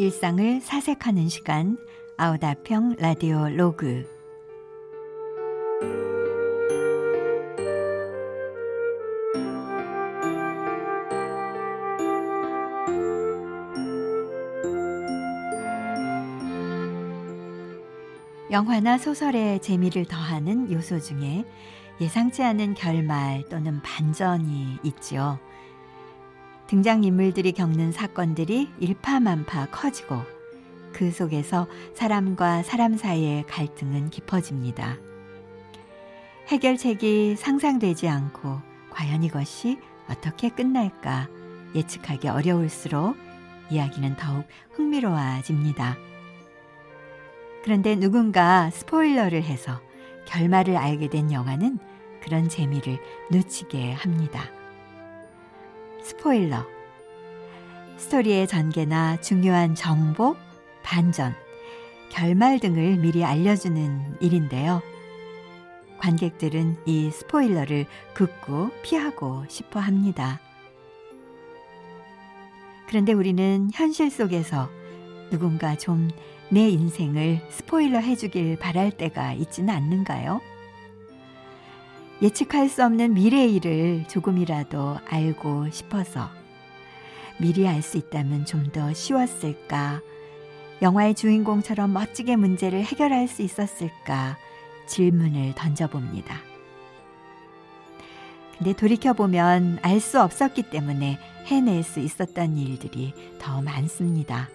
일상을 사색하는 시간 아우다평 라디오 로그 영화나 소설의 재미를 더하는 요소 중에 예상치 않은 결말 또는 반전이 있지요. 등장인물들이 겪는 사건들이 일파만파 커지고 그 속에서 사람과 사람 사이의 갈등은 깊어집니다. 해결책이 상상되지 않고 과연 이것이 어떻게 끝날까 예측하기 어려울수록 이야기는 더욱 흥미로워집니다. 그런데 누군가 스포일러를 해서 결말을 알게 된 영화는 그런 재미를 놓치게 합니다. 스포일러. 스토리의 전개나 중요한 정보, 반전, 결말 등을 미리 알려주는 일인데요. 관객들은 이 스포일러를 극구 피하고 싶어 합니다. 그런데 우리는 현실 속에서 누군가 좀 내 인생을 스포일러 해주길 바랄 때가 있지는 않는가요? 예측할 수 없는 미래의 일을 조금이라도 알고 싶어서 미리 알 수 있다면 좀 더 쉬웠을까? 영화의 주인공처럼 멋지게 문제를 해결할 수 있었을까? 질문을 던져봅니다. 근데 돌이켜보면 알 수 없었기 때문에 해낼 수 있었던 일들이 더 많습니다.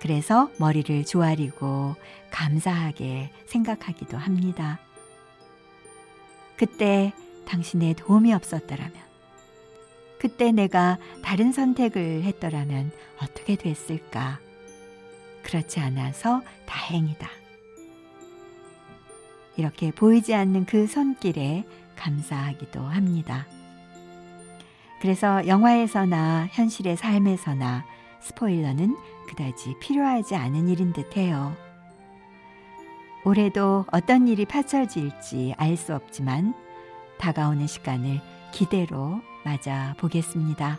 그래서 머리를 조아리고 감사하게 생각하기도 합니다. 그때 당신의 도움이 없었더라면, 그때 내가 다른 선택을 했더라면 어떻게 됐을까? 그렇지 않아서 다행이다. 이렇게 보이지 않는 그 손길에 감사하기도 합니다. 그래서 영화에서나 현실의 삶에서나 스포일러는 그다지 필요하지 않은 일인 듯 해요. 올해도 어떤 일이 펼쳐질지 알 수 없지만 다가오는 시간을 기대로 맞아 보겠습니다.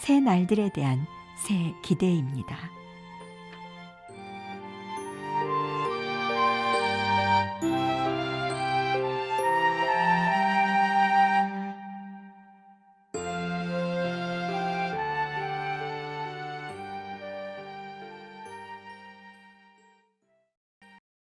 새 날들에 대한 새 기대입니다.